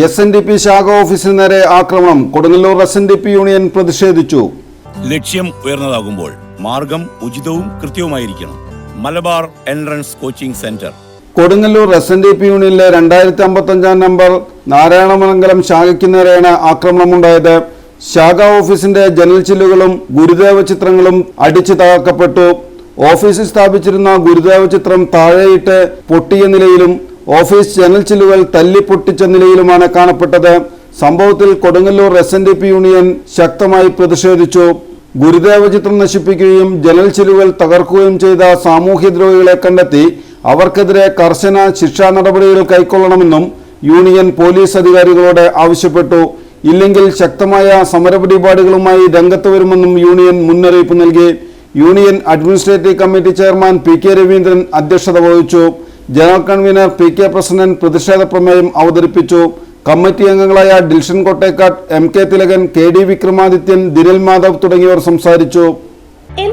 S N D P ശാഖ ഓഫീസിന് നേരെ ആക്രമണം. Kodungallur S N D P union പ്രതിഷേധിച്ചു. ലക്ഷ്യം ഉയർന്നതാകുമ്പോൾ മാർഗം ഉചിതവും കൃത്യവുമായിരിക്കണം. Malabar entrance coaching centre. Kodungallur S N D P യൂണിയനിലെ രണ്ടായിരത്തി അമ്പത്തഞ്ചാം നമ്പർ നാരായണമംഗലം ശാഖയ്ക്ക് നേരെയാണ് ആക്രമണമുണ്ടായത്. ശാഖ ഓഫീസിന്റെ ജനൽ ചില്ലുകളും ഗുരുദേവ ചിത്രങ്ങളും അടിച്ചു തകർക്കപ്പെട്ടു. ഓഫീസിൽ സ്ഥാപിച്ചിരുന്ന ഗുരുദേവ ചിത്രം താഴെയിട്ട് പൊട്ടിയ നിലയിലും ഓഫീസ് ജനൽ ചില്ലുകൾ തല്ലിപ്പൊട്ടിച്ച നിലയിലുമാണ് കാണപ്പെട്ടത്. സംഭവത്തിൽ Kodungallur S N D P union ശക്തമായി പ്രതിഷേധിച്ചു. ഗുരുദേവ ചിത്രം നശിപ്പിക്കുകയും ജനൽ ചില്ലുകൾ തകർക്കുകയും ചെയ്ത സാമൂഹ്യദ്രോഹികളെ കണ്ടെത്തി അവർക്കെതിരെ കർശന ശിക്ഷാ നടപടികൾ കൈക്കൊള്ളണമെന്നും യൂണിയൻ പോലീസ് അധികാരികളോട് ആവശ്യപ്പെട്ടു. ഇല്ലെങ്കിൽ ശക്തമായ സമരപരിപാടികളുമായി രംഗത്ത് വരുമെന്നും യൂണിയൻ മുന്നറിയിപ്പ് നൽകി. Union administrative committee chairman P K Raveendran അധ്യക്ഷത വഹിച്ചു. General convener P K president പ്രതിഷേധ പ്രമേയം അവതരിപ്പിച്ചു. കമ്മിറ്റി അംഗങ്ങളായ Dilshan Kottekkatt M K Thilakan K D Vikramadithyan Diral Madhav തുടങ്ങിയവർ സംസാരിച്ചു. M